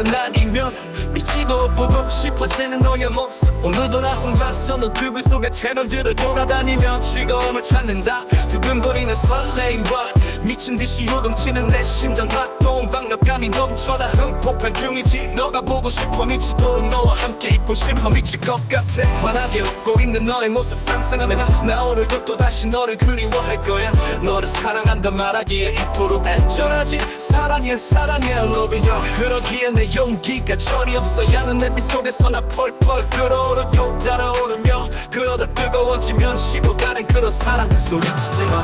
너는 아니면 미치고 보고 싶어지는 너의 모습 오늘도 나 혼자서 너튜브 속에 채널들을 돌아다니며 즐거움을 찾는다. 두근거리는 설레임과 미친 듯이 요동치는 내 심장 박동 박력감이 넘쳐나 흥폭발 중이지. 너가 보고 싶어 미치도록 너와 함께 있고 싶어 미칠 것 같아. 환하게 웃고 있는 너의 모습 상상하면 나, 나 오늘도 또다시 너를 그리워할 거야. 너를 사랑한다 말하기에 이토록 애절하지. 사랑해 사랑해 love you. 그러기에 내 용기가 전이 없어. 양은 내 빗속에서 나 펄펄 끓어오르며 달아오르며. 그러다 뜨거워지면 식어가는 그런 사랑 소리치지 마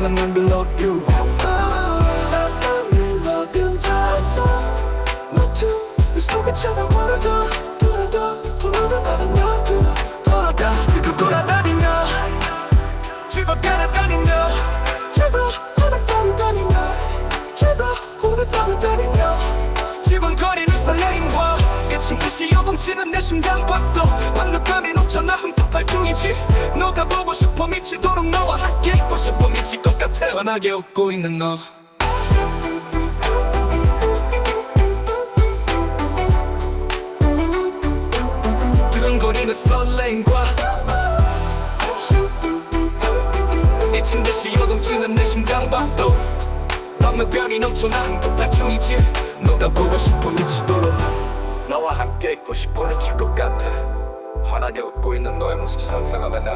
나는 널그 속에 듯이 요동치는 내 심장박도 박력감이 넘쳐나 흠뻑할 중이지 너가 보고 싶어 미치도록 너와 함께 있고 환하게 웃고 있는 너. 두근거리는 설레임과 미친 듯이 요동치는 내 심장박도. 박력감이 넘쳐나 흠뻑할 중이지. 너가 보고 싶어 미치도록. 너와 함께 있고 싶어 미칠 것 같아. 환하게 웃고 있는 너의 모습 상상하면 나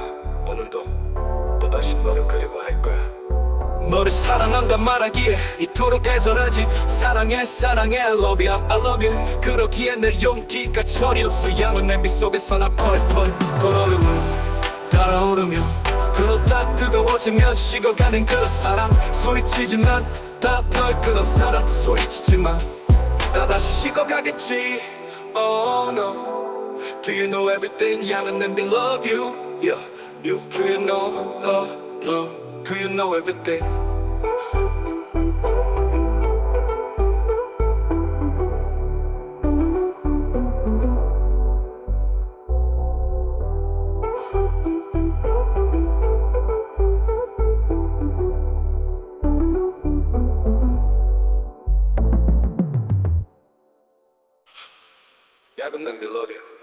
오늘도 또다시 너를 그리워할 거야 너를 사랑한다 말하기에 이토록 애절하지. 사랑해 사랑해 I love you I love you. 그러기에 내 용기가 철이 없어. 양은 냄비 속에서 나 펄펄 끓어오르며 달아오르며 그러다 뜨거워지면 식어가는 그런 사랑. 소리치지만 다널 그런 사랑 소리치지만 나 다시 식어가겠지. Oh no. Do you know everything? 양은 냄비 love you. Yeah. You Do you know? Uh, uh, Do you know everything 야근 냄비 love you